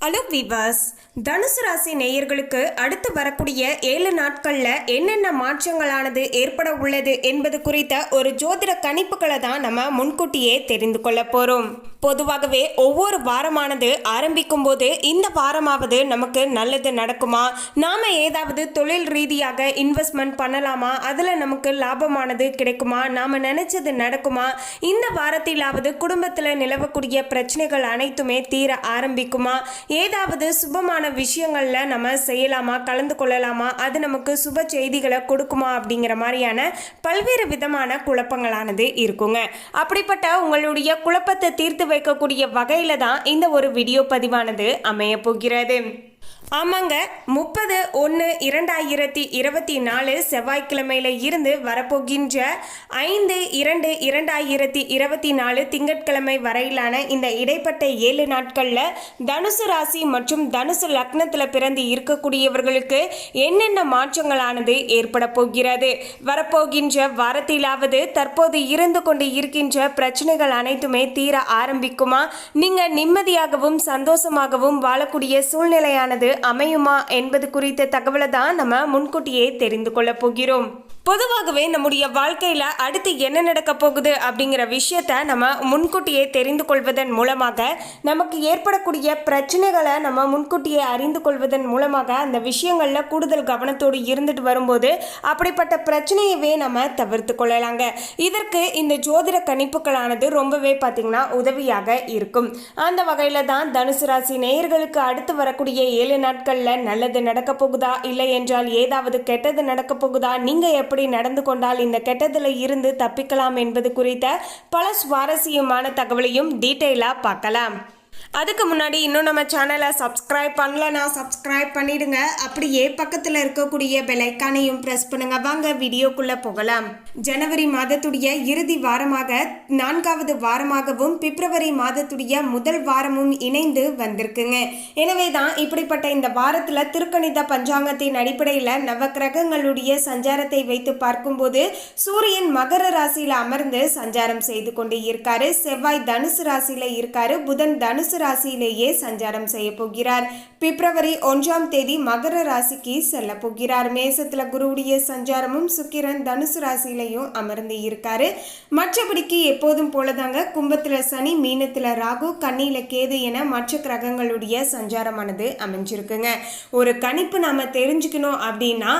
Hello விவாஸ் தனுசு ராசி நேயர்களுக்கு அடுத்து வரக்கூடிய ஏழு நாட்களில் என்னென்ன மாற்றங்களானது ஏற்பட உள்ளது என்பது குறித்த ஒரு ஜோதிட கணிப்புகளை தான் நம்ம முன்கூட்டியே தெரிந்து கொள்ள போகிறோம் பொதுவாகவே ஒவ்வொரு வாரமானது ஆரம்பிக்கும் போது இந்த வாரமாவது நமக்கு நல்லது நடக்குமா? நாம் ஏதாவது தொழில் ரீதியாக இன்வெஸ்ட்மெண்ட் பண்ணலாமா? அதில் நமக்கு லாபமானது கிடைக்குமா? நாம் நினச்சது நடக்குமா? இந்த வாரத்திலாவது குடும்பத்தில் நிலவக்கூடிய பிரச்சனைகள் அனைத்துமே தீர ஆரம்பிக்குமா? ஏதாவது சுபமான விஷயங்களில் நம்ம செய்யலாமா கலந்து கொள்ளலாமா அது நமக்கு சுப செய்திகளை கொடுக்குமா அப்படிங்கிற மாதிரியான பல்வேறு விதமான குழப்பங்களானது இருக்குங்க. அப்படிப்பட்ட உங்களுடைய குழப்பத்தை தீர்த்து வைக்கக்கூடிய வகையில் தான் இந்த ஒரு வீடியோ பதிவானது அமைய போகிறது. ஆமாங்க. முப்பது ஒன்று இரண்டாயிரத்தி இருபத்தி நாலு செவ்வாய்க்கிழமையில இருந்து வரப்போகின்ற ஐந்து இரண்டு இரண்டாயிரத்தி இருபத்தி நாலு திங்கட்கிழமை வரையிலான இந்த இடைப்பட்ட ஏழு நாட்களில் தனுசு ராசி மற்றும் தனுசு லக்னத்தில் பிறந்து இருக்கக்கூடியவர்களுக்கு என்னென்ன மாற்றங்களானது ஏற்பட போகிறது? வரப்போகின்ற வாரத்திலாவது தற்போது இருந்து கொண்டு இருக்கின்ற பிரச்சனைகள் அனைத்துமே தீர ஆரம்பிக்குமா? நீங்கள் நிம்மதியாகவும் சந்தோஷமாகவும் வாழக்கூடிய சூழ்நிலையானது அமையுமா என்பது குறித்த தகவலை தான் நம்ம முன்கூட்டியே தெரிந்து கொள்ளப் போகிறோம். பொதுவாகவே நம்முடைய வாழ்க்கையில் அடுத்து என்ன நடக்க போகுது அப்படிங்கிற விஷயத்த நம்ம முன்கூட்டியே தெரிந்து கொள்வதன் மூலமாக நமக்கு ஏற்படக்கூடிய பிரச்சனைகளை நம்ம முன்கூட்டியே அறிந்து கொள்வதன் மூலமாக அந்த விஷயங்களில் கூடுதல் கவனத்தோடு இருந்துட்டு வரும்போது அப்படிப்பட்ட பிரச்சனையவே நம்ம தவிர்த்து கொள்ளலாங்க. இதற்கு இந்த ஜோதிட கணிப்புகளானது ரொம்பவே பார்த்திங்கன்னா உதவியாக இருக்கும். அந்த வகையில் தான் தனுசு ராசி நேயர்களுக்கு அடுத்து வரக்கூடிய ஏழு நாட்களில் நல்லது நடக்க போகுதா? இல்லை என்றால் ஏதாவது கெட்டது நடக்க போகுதா? நீங்கள் எப்படி நடந்து கொண்டால் இந்த கெட்டதில் இருந்து தப்பிக்கலாம் என்பது குறித்த பல சுவாரஸ்யமான தகவலையும் டீட்டெயிலாக பார்க்கலாம். அதுக்கு முன்னாடி இன்னும் நம்ம சேனலை சப்ஸ்கிரைப் பண்ணலனா சப்ஸ்கிரைப் பண்ணிடுங்க. அப்படியே பக்கத்தில் இருக்கக்கூடிய பெலைக்கானையும் ப்ரெஸ் பண்ணுங்க. வாங்க வீடியோக்குள்ளே போகலாம். ஜனவரி மாதத்துடைய இறுதி வாரமாக நான்காவது வாரமாகவும் பிப்ரவரி மாதத்துடைய முதல் வாரமும் இணைந்து வந்திருக்குங்க. எனவே தான் இப்படிப்பட்ட இந்த வாரத்தில் திருக்கணித பஞ்சாங்கத்தின் அடிப்படையில் நவக்கிரகங்களுடைய சஞ்சாரத்தை வைத்து பார்க்கும்போது சூரியன் மகர ராசியில் அமர்ந்து சஞ்சாரம் செய்து கொண்டு இருக்காரு. செவ்வாய் தனுசு ராசியில் இருக்காரு. புதன் தனுசு ராசியிலேயே சஞ்சாரம் செய்ய போகிறார். பிப்ரவரி ஒன்றாம் தேதி மகர ராசிக்கு செல்ல போகிறார். மேசத்துல குருவுடைய சஞ்சாரமும் சுக்கிரன் தனுசு ராசியிலையும் அமர்ந்து இருக்காரு. மற்றபடிக்கு எப்போதும் போலதாங்க கும்பத்துல சனி மீனத்துல ராகு கண்ணியில கேது என மற்ற கிரகங்களுடைய சஞ்சாரமானது அமைஞ்சிருக்குங்க. ஒரு கணிப்பு நாம தெரிஞ்சுக்கணும் அப்படின்னா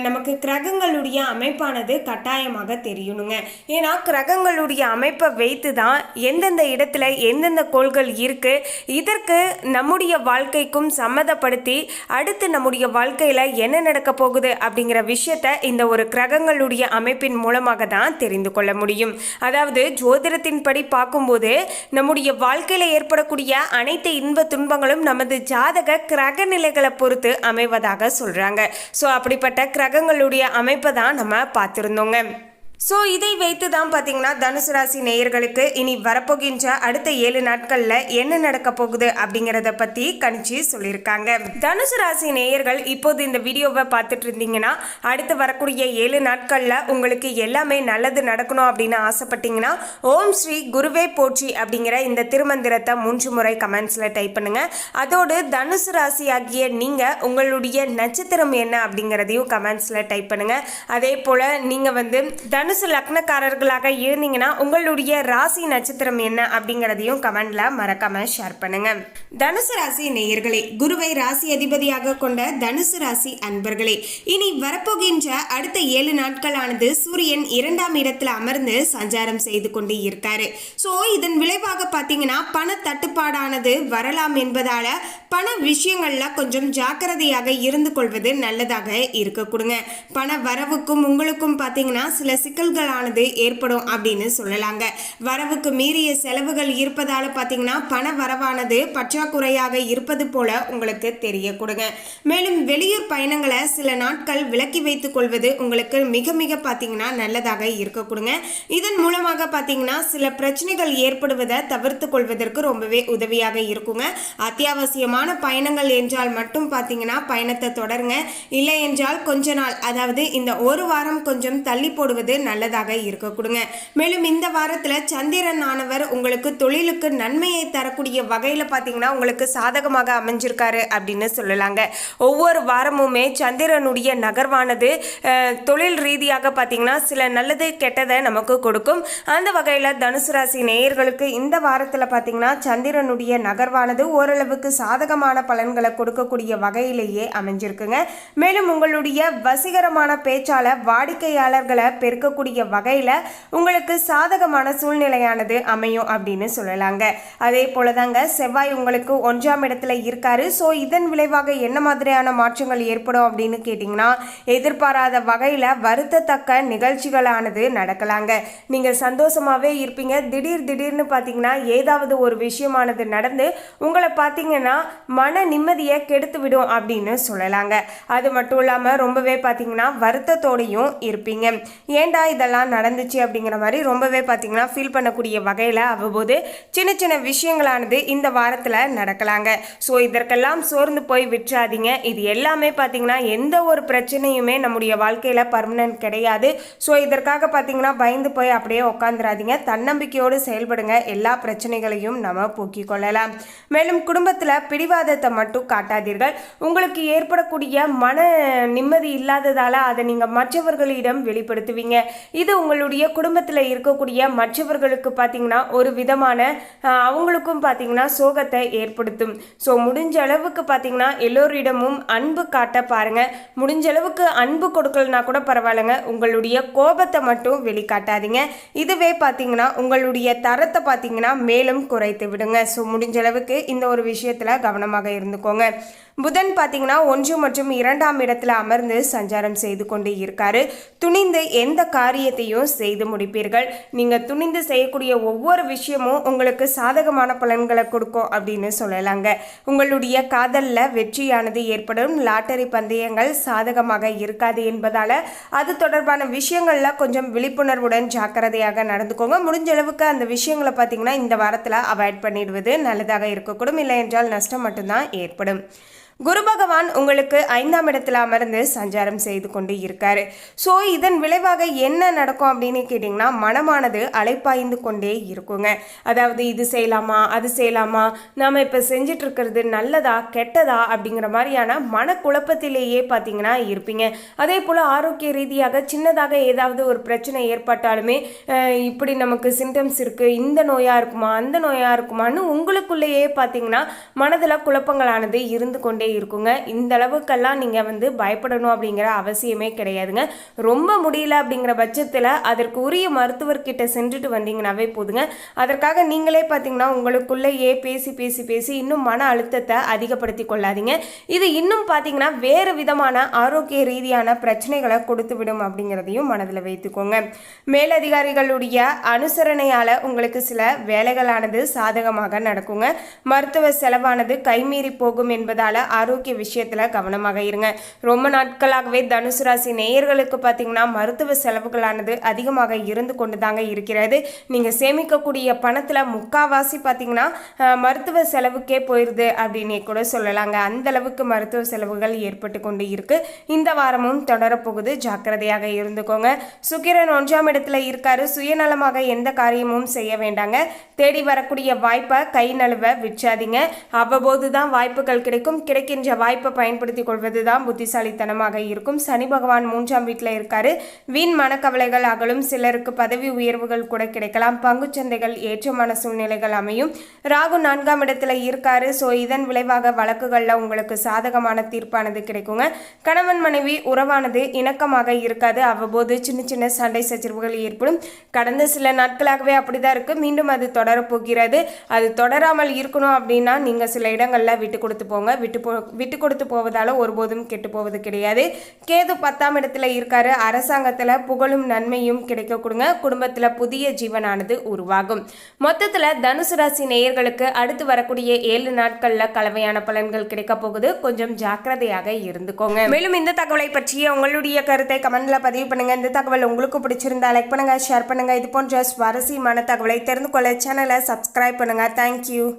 நமக்கு கிரகங்களுடைய அமைப்பானது கட்டாயமாக தெரியணுங்க. ஏன்னா கிரகங்களுடைய அமைப்பை வைத்து தான் எந்தெந்த இடத்துல எந்தெந்த கோள்கள் இருக்கு இதற்கு நம்முடைய வாழ்க்கைக்கும் சம்மதப்படுத்தி அடுத்து நம்முடைய வாழ்க்கையில் என்ன நடக்க போகுது அப்படிங்கிற விஷயத்த இந்த ஒரு கிரகங்களுடைய அமைப்பின் மூலமாக தான் தெரிந்து கொள்ள முடியும். அதாவது ஜோதிடத்தின்படி பார்க்கும்போது நம்முடைய வாழ்க்கையில் ஏற்படக்கூடிய அனைத்து இன்ப துன்பங்களும் நமது ஜாதக கிரக நிலைகளை பொறுத்து அமைவதாக சொல்கிறாங்க ஸோ அப்படிப்பட்ட கிரகங்களுடைய அமைப்பை தான் நம்ம பார்த்துருந்தோங்க. ஸோ இதை வைத்து தான் பார்த்தீங்கன்னா தனுசு ராசி நேயர்களுக்கு இனி வரப்போகின்ற அடுத்த ஏழு நாட்களில் என்ன நடக்க போகுது அப்படிங்கிறத பற்றி கணிச்சு சொல்லியிருக்காங்க. தனுசு ராசி நேயர்கள் இப்போது இந்த வீடியோவை பார்த்துட்டு இருந்தீங்கன்னா அடுத்து வரக்கூடிய ஏழு நாட்களில் உங்களுக்கு எல்லாமே நல்லது நடக்கணும் அப்படின்னு ஆசைப்பட்டீங்கன்னா ஓம் ஸ்ரீ குருவே போற்றி அப்படிங்கிற இந்த திருமந்திரத்தை மூன்று முறை கமெண்ட்ஸில் டைப் பண்ணுங்கள் அதோடு தனுசு ராசி ஆகிய நீங்கள் உங்களுடைய நட்சத்திரம் என்ன அப்படிங்கிறதையும் கமெண்ட்ஸில் டைப் பண்ணுங்கள் அதே போல் நீங்கள் வந்து தனு தனுசு லக்னக்காரர்களாக இருந்தீங்கன்னா உங்களுடைய ராசி நட்சத்திரம் என்ன அப்படிங்கிறதையும் கமெண்ட்ல மறக்காம ஷேர் பண்ணுங்க. தனுசு ராசி நேயர்களே குருவை ராசி அதிபதியாக கொண்ட தனுசு ராசி அன்பர்களே இனி வரப்போகின்ற அடுத்த ஏழு நாட்களானது சூரியன் இரண்டாம் இடத்துல அமர்ந்து சஞ்சாரம் செய்து கொண்டு இருக்காரு. ஸோ இதன் விளைவாக பார்த்தீங்கன்னா பண தட்டுப்பாடானது வரலாம் என்பதால பண விஷயங்கள்ல கொஞ்சம் ஜாக்கிரதையாக இருந்து கொள்வது நல்லதாக இருக்க கொடுங்க. பண வரவுக்கும் உங்களுக்கும் பார்த்தீங்கன்னா சில சிக்கல் சிக்கல்களானது ஏற்படும் அப்படின்னு சொல்லலாங்க. வரவுக்கு மீறிய செலவுகள் இருப்பதால பார்த்தீங்கன்னா பண வரவானது பற்றாக்குறையாக இருப்பது போல உங்களுக்கு தெரிய கொடுங்க. மேலும் வெளியூர் பயணங்களை சில நாட்கள் விலக்கி வைத்துக் கொள்வது உங்களுக்கு மிக மிக பார்த்தீங்கன்னா நல்லதாக இருக்க கொடுங்க. இதன் மூலமாக பார்த்தீங்கன்னா சில பிரச்சனைகள் ஏற்படுவதை தவிர்த்து கொள்வதற்கு ரொம்பவே உதவியாக இருக்குங்க. அத்தியாவசியமான பயணங்கள் என்றால் மட்டும் பார்த்தீங்கன்னா பயணத்தை தொடருங்க. இல்லை என்றால் கொஞ்ச நாள் அதாவது இந்த ஒரு வாரம் கொஞ்சம் தள்ளி போடுவது நல்லதாக இருக்க கொடுங்க. மேலும் இந்த வாரத்தில் சந்திரன் ஆனவர் உங்களுக்கு தொழிலுக்கு நன்மையை தரக்கூடிய வகையில் பார்த்தீங்கன்னா உங்களுக்கு சாதகமாக அமைஞ்சிருக்காரு அப்படின்னு சொல்லலாங்க. ஒவ்வொரு வாரமுமே சந்திரனுடைய நகர்வானது தொழில் ரீதியாக பார்த்தீங்கன்னா சில நல்லது கெட்டதை நமக்கு கொடுக்கும். அந்த வகையில் தனுசு ராசி நேயர்களுக்கு இந்த வாரத்தில் பார்த்தீங்கன்னா சந்திரனுடைய நகர்வானது ஓரளவுக்கு சாதகமான பலன்களை கொடுக்கக்கூடிய வகையிலேயே அமைஞ்சிருக்குங்க. மேலும் உங்களுடைய வசீகரமான பேச்சால வாடிக்கையாளர்களை பெருக்கக்கூடிய வகையில் உங்களுக்கு சாதகமான சூழ்நிலையானது அமையும் அப்படின்னு சொல்லலாங்க. அதே போல தாங்க செவ்வாய் உங்களுக்கு ஒன்றாம் இடத்துல இருக்காரு. ஸோ இதன் விளைவாக என்ன மாதிரியான மாற்றங்கள் ஏற்படும் அப்படின்னு கேட்டிங்கன்னா எதிர்பாராத வகையில் வருத்தத்தக்க நிகழ்ச்சிகளானது நடக்கலாங்க. நீங்கள் சந்தோஷமாகவே இருப்பீங்க. திடீர் திடீர்னு பார்த்தீங்கன்னா ஏதாவது ஒரு விஷயமானது நடந்து உங்களை பார்த்தீங்கன்னா மன நிம்மதியை கெடுத்து விடும் அப்படின்னு சொல்லலாங்க. அது மட்டும் இல்லாமல் ரொம்பவே பார்த்தீங்கன்னா வருத்தத்தோடையும் இருப்பீங்க. தான் இதெல்லாம் நடந்துச்சு அப்படிங்கிற மாதிரி ரொம்பவே பார்த்தீங்கன்னா ஃபீல் பண்ணக்கூடிய வகையில் அவ்வப்போது சின்ன சின்ன விஷயங்களானது இந்த வாரத்தில் நடக்கலாங்க. ஸோ இதற்கெல்லாம் சோர்ந்து போய் விட்டுறாதீங்க. இது எல்லாமே பார்த்தீங்கன்னா எந்த ஒரு பிரச்சனையுமே நம்முடைய வாழ்க்கையில் பர்மனன்ட் கிடையாது. ஸோ இதற்காக பார்த்தீங்கன்னா பயந்து போய் அப்படியே உட்காந்துராதீங்க தன்னம்பிக்கையோடு செயல்படுங்க. எல்லா பிரச்சனைகளையும் நம்ம போக்கிக் கொள்ளலாம். மேலும் குடும்பத்தில் பிடிவாதத்தை மட்டும் காட்டாதீர்கள். உங்களுக்கு ஏற்படக்கூடிய மன நிம்மதி இல்லாததால் அதை நீங்கள் மற்றவர்களிடம் வெளிப்படுத்துவீங்க. இது உங்களுடைய குடும்பத்தில் இருக்கக்கூடிய மற்றவர்களுக்கு பார்த்தீங்கன்னா ஒரு விதமான அவங்களுக்கும் பார்த்தீங்கன்னா சோகத்தை ஏற்படுத்தும். ஸோ முடிஞ்ச அளவுக்கு பார்த்தீங்கன்னா எல்லோரிடமும் அன்பு காட்ட பாருங்க. முடிஞ்ச அளவுக்கு அன்பு கொடுக்கலனா கூட பரவாயில்லைங்க. உங்களுடைய கோபத்தை மட்டும் வெளிக்காட்டாதீங்க. இதுவே பார்த்தீங்கன்னா உங்களுடைய தரத்தை பார்த்தீங்கன்னா மேலும் குறைத்து விடுங்க. ஸோ முடிஞ்ச அளவுக்கு இந்த ஒரு விஷயத்தில் கவனமாக இருந்துக்கோங்க. புதன் பார்த்தீங்கன்னா ஒன்று மற்றும் இரண்டாம் இடத்துல அமர்ந்து சஞ்சாரம் செய்து கொண்டு இருக்காரு. துணிந்து எந்த காரியத்தையும் செய்து முடிப்பீர்கள். நீங்கள் துணிந்து செய்யக்கூடிய ஒவ்வொரு விஷயமும் உங்களுக்கு சாதகமான பலன்களை கொடுக்கும் அப்படின்னு சொல்லலாங்க. உங்களுடைய காதலில் வெற்றியானது ஏற்படும். லாட்டரி பந்தயங்கள் சாதகமாக இருக்காது என்பதால் அது தொடர்பான விஷயங்களில் கொஞ்சம் விழிப்புணர்வுடன் ஜாக்கிரதையாக நடந்துக்கோங்க. முடிஞ்ச அளவுக்கு அந்த விஷயங்களை பார்த்தீங்கன்னா இந்த வாரத்தில் அவாய்ட் பண்ணிடுவது நல்லதாக இருக்கக்கூடும். இல்லை என்றால் நஷ்டம் மட்டும்தான் ஏற்படும். குரு பகவான் உங்களுக்கு ஐந்தாம் இடத்துல அமர்ந்து சஞ்சாரம் செய்து கொண்டு இருக்காரு. ஸோ இதன் விளைவாக என்ன நடக்கும் அப்படின்னு கேட்டிங்கன்னா மனமானது அலைப்பாய்ந்து கொண்டே இருக்குங்க. அதாவது இது செய்யலாமா அது செய்யலாமா நாம் இப்போ செஞ்சிட்ருக்கிறது நல்லதா கெட்டதா அப்படிங்கிற மாதிரியான மனக்குழப்பத்திலேயே பார்த்தீங்கன்னா இருப்பீங்க. அதே போல் ஆரோக்கிய ரீதியாக சின்னதாக ஏதாவது ஒரு பிரச்சனை ஏற்பட்டாலுமே இப்படி நமக்கு சிம்டம்ஸ் இருக்குது இந்த நோயாக இருக்குமா அந்த நோயாக இருக்குமான்னு உங்களுக்குள்ளேயே பார்த்தீங்கன்னா மனதில் குழப்பங்களானது இருந்து கொண்டே இருக்குங்க. இந்த அளவுக்கெல்லாம் நீங்கள் வந்து பயப்படணும் அப்படிங்கிற அவசியமே கிடையாதுங்க. ரொம்ப முடியல அப்படிங்கிற பட்சத்தில் அதற்கு உரிய மருத்துவர்கிட்ட சென்றுட்டு வந்தீங்கன்னாவே போதுங்க. அதற்காக நீங்களே பார்த்தீங்கன்னா உங்களுக்குள்ளேயே பேசி பேசி பேசி இன்னும் மன அழுத்தத்தை அதிகப்படுத்தி கொள்ளாதீங்க. இது இன்னும் பார்த்தீங்கன்னா வேறு விதமான ஆரோக்கிய ரீதியான பிரச்சனைகளை கொடுத்து விடும் அப்படிங்கிறதையும் மனதில் வைத்துக்கோங்க. மேலதிகாரிகளுடைய அனுசரணையால் உங்களுக்கு சில வேலைகளானது சாதகமாக நடக்குங்க. மருத்துவ செலவானது கைமீறி போகும் என்பதால் ஆரோக்கிய விஷயத்தில் கவனமாக இருங்க. ரொம்ப நாட்களாகவே தனுசு ராசி நேயர்களுக்கு பார்த்தீங்கன்னா மருத்துவ செலவுகளானது அதிகமாக இருந்து கொண்டு தாங்க இருக்கிறது. நீங்கள் சேமிக்கக்கூடிய பணத்தில் முக்காவாசி பார்த்தீங்கன்னா மருத்துவ செலவுக்கே போயிடுது அப்படின்னே கூட சொல்லலாங்க. அந்த அளவுக்கு மருத்துவ செலவுகள் ஏற்பட்டு கொண்டு இருக்கு. இந்த வாரமும் தொடரப்போகுது. ஜாக்கிரதையாக இருந்துக்கோங்க. சுக்கிரன் ஒன்றாம் இடத்துல இருக்காரு. சுயநலமாக எந்த காரியமும் செய்ய வேண்டாங்க. தேடி வரக்கூடிய வாய்ப்பை கை நழுவ விற்றாதீங்க அவ்வப்போது தான் வாய்ப்புகள் கிடைக்கும். கிடைக்கின்ற வாய்ப்பை பயன்படுத்தி கொள்வது தான் புத்திசாலித்தனமாக இருக்கும். சனி பகவான் மூன்றாம் வீட்டில் இருக்காரு. வீண் மனக்கவலைகள் அகலும். சிலருக்கு பதவி உயர்வுகள் கூட கிடைக்கலாம். பங்குச்சந்தைகள் ஏற்றமான சூழ்நிலைகள் அமையும். ராகு நான்காம் இடத்துல இருக்காரு. ஸோ இதன் விளைவாக வழக்குகளில் உங்களுக்கு சாதகமான தீர்ப்பானது கிடைக்குங்க. கணவன் மனைவி உறவானது இணக்கமாக இருக்காது. அவ்வப்போது சின்ன சின்ன சண்டை சச்சரவுகள் ஏற்படும். கடந்த சில நாட்களாகவே அப்படிதான் இருக்கு. மீண்டும் அது தொடரப்போகிறது அது தொடராமல் இருக்கணும் அப்படின்னா நீங்க சில இடங்கள்ல விட்டு கொடுத்து போங்க. விட்டு போ விட்டு கொடுத்து போவதால் ஒருபோதும் கெட்டு போவது கிடையாது. கேது பத்தாம் இடத்துல இருக்காரு. அரசாங்கத்தில் புகழும் நன்மையும் கிடைக்க கொடுங்க. குடும்பத்தில் புதிய ஜீவனானது உருவாகும். மொத்தத்தில் தனுசு ராசி நேயர்களுக்கு அடுத்து வரக்கூடிய ஏழு நாட்களில் கலவையான பலன்கள் கிடைக்க போகுது. கொஞ்சம் ஜாக்கிரதையாக இருந்துக்கோங்க. மேலும் இந்த தகவலை பற்றிய உங்களுடைய கருத்தை கமெண்ட்ல பதிவு பண்ணுங்க. இந்த தகவல் உங்களுக்கு பிடிச்சிருந்தா லைக் பண்ணுங்க ஷேர் பண்ணுங்க. இது போன்ற சுவாரஸ்யமான தகவலை தெரிந்து கொள்ள சேனலை சப்ஸ்கிரைப் பண்ணுங்க. தேங்க்யூ